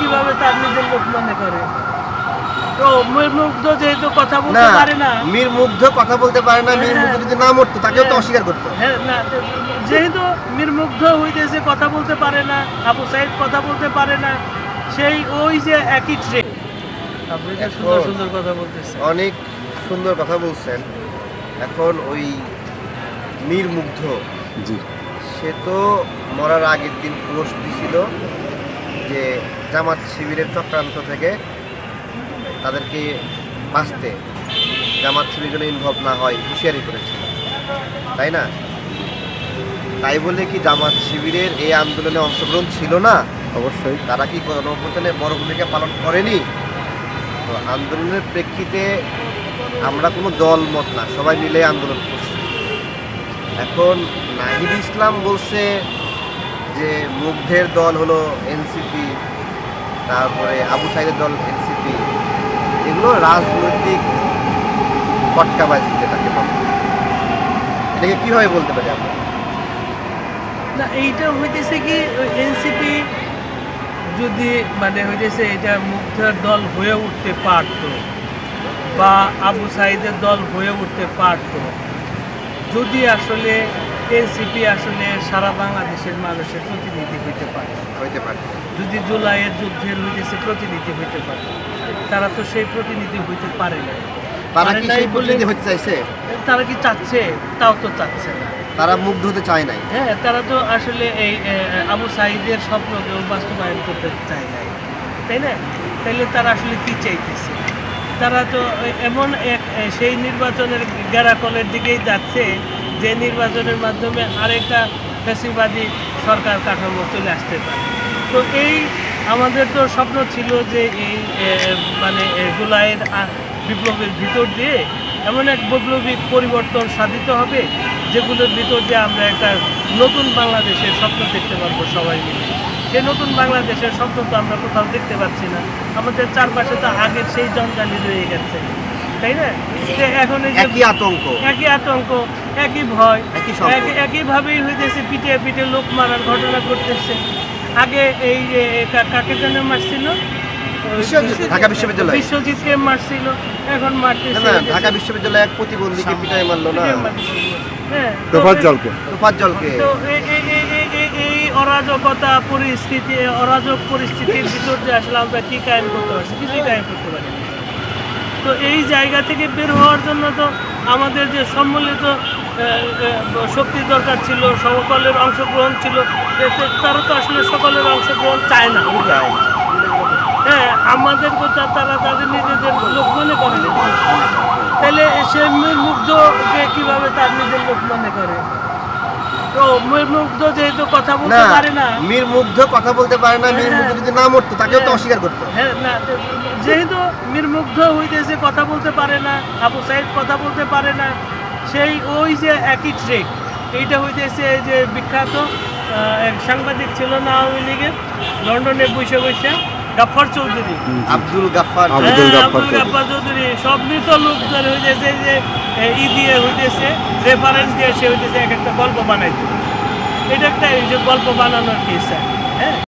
কীভাবে তার নিজের লোক মনে করে? তো মুগ্ধ যেহেতু কথা বলতে পারে না। মীর মুগ্ধ কথা বলতে পারে না মীর মুগ্ধ যদি না মরতো তাকেও তো হ্যাঁ। অস্বীকার করতো হ্যাঁ না যেহেতু মীর মুগ্ধ হইতেছে কথা বলতে পারে না আবু সাইদ কথা বলতে পারে না সেই ওই যে একই ট্রেন আপনি যে সুন্দর সুন্দর কথা বলতেছেন। অনেক সুন্দর কথা বলছেন। এখন ওই মীর মুগ্ধ জি। সে তো মরার আগের দিন পোস্ট দিছিল। যে জামাত শিবিরের চক্রান্ত থেকে তাদেরকে বাঁচতে জামাত শিবির যেন ইনভলভ না হয় হুঁশিয়ারি করেছিল তাই না? তাই বলে কি জামাত শিবিরের এই আন্দোলনে অংশগ্রহণ ছিল না? অবশ্যই। তারা কি গণঅভ্যুত্থানে বড় ভূমিকা পালন করেনি? তো আন্দোলনের প্রেক্ষিতে আমরা কোনো দল মত না সবাই মিলে আন্দোলন করছি। এখন নাহিদ ইসলাম বলছে যে মুগ্ধের দল হলো এনসিপি তারপরে আবু সাইদের দল এনসিপি এগুলো রাজনৈতিক ফটকাবাজি যেটাকে বলে। এটাকে কীভাবে বলতে পারি আমরা না, এইটা হইতেছে কি এনসিপি যদি মানে হইতেছে এটা মুগ্ধের দল হয়ে উঠতে পারতো বা আবু সাইদের দল হয়ে উঠতে পারতো, যদি আসলে এনসিপি আসলে সারা বাংলাদেশের মানুষের প্রতিনিধি হইতে পারে। হইতে পারে। যদি জুলাইয়ের যুদ্ধের হইতেছে প্রতিনিধি হইতে পারে তারা তো সেই প্রতিনিধি হইতে পারে না। তারা কি সেই প্রতিনিধি হতে চাইছে? তারা কি চাচ্ছে? তাও তো চাচ্ছে না। তারা মুগ্ধ হতে চায় নাই। হ্যাঁ তারা তো আসলে এই আবু সাইদের স্বপ্নকেও বাস্তবায়ন করতে চায় নাই। তাই না? তাইলে তারা আসলে কি চাইতেছে? তারা তো এমন এক সেই নির্বাচনের গ্যারাকলের দিকেই যাচ্ছে যে নির্বাচনের মাধ্যমে আরেকটা ফ্যাসিবাদী সরকার কাঠামো চলে আসতে পারে। তো এই আমাদের তো স্বপ্ন ছিল যে এই মানে জুলাইয়ের বিপ্লবের ভিতর দিয়ে এমন এক বৈপ্লবিক পরিবর্তন সাধিত হবে, যেগুলোর ভিতর দিয়ে আমরা একটা নতুন বাংলাদেশের স্বপ্ন দেখতে পারব সবাই মিলে। সেই নতুন বাংলাদেশের স্বপ্ন তো আমরা কোথাও দেখতে পাচ্ছি না। আমাদের চারপাশে তো আগের সেই জঞ্জালি রয়ে গেছে। তাই না? এখন এই যে একই আতঙ্ক। একই আতঙ্ক একই ভয় একই একই একইভাবেই হইতেছে পিঠে পিঠে লোক মারার ঘটনা ঘটতেছে। আগে এই যে কাকে যেন মারছিল? ঢাকা বিশ্ববিদ্যালয়। বিশ্বজিৎকে মারছিল এখন মারতেছে। না ঢাকা বিশ্ববিদ্যালয়ে এক প্রতিবন্ধীকে পিটাই মারলো না। হ্যাঁ তো এই- জলকে। তোফাত জলকে। তো এই- এই- এই- এই- এই- এই অরাজকতা পরিস্থিতি অরাজক পরিস্থিতির ভিতর দিয়ে আসলে আমরা কি কায়েম করতে পারছি? কিছুই কায়েম করতে পারি না। তো এই জায়গা থেকে বের হওয়ার জন্য তো আমাদের যে সম্মিলিত শক্তির দরকার ছিল সকলের অংশগ্রহণ ছিল এতে তারা তো আসলে সকলের অংশগ্রহণ চায় না। হ্যাঁ আমাদের কথা তারা তাদের নিজেদের লোক মনে করে। তাহলে সে মুগ্ধকে কীভাবে তার নিজের লোক মনে করে? যেহেতু কথা বলতে পারে না। মীর মুগ্ধ কথা বলতে পারে না মীর মুগ্ধ যদি না মরতো তাকেও তো হ্যাঁ। অস্বীকার করতো হ্যাঁ না যেহেতু মীর মুগ্ধ হইতেছে কথা বলতে পারে না আবু সাইদ কথা বলতে পারে না সেই ওই যে একই ট্রেক এইটা হইতেছে যে বিখ্যাত এক সাংবাদিক ছিল না আওয়ামী লীগের লন্ডনে বসে বসে। গাফর চৌধুরী। আব্দুল গাফফার আব্দুল হ্যাঁ, গাফফার চৌধুরী। সব চৌধুরী সব মৃত লোকদের হইতেছে যে ই দিয়ে হইতেছে রেফারেন্স দিয়ে সে হইতেছে এক একটা গল্প বানাইতো। এটা একটা এই যে গল্প বানানোর কেস হ্যাঁ।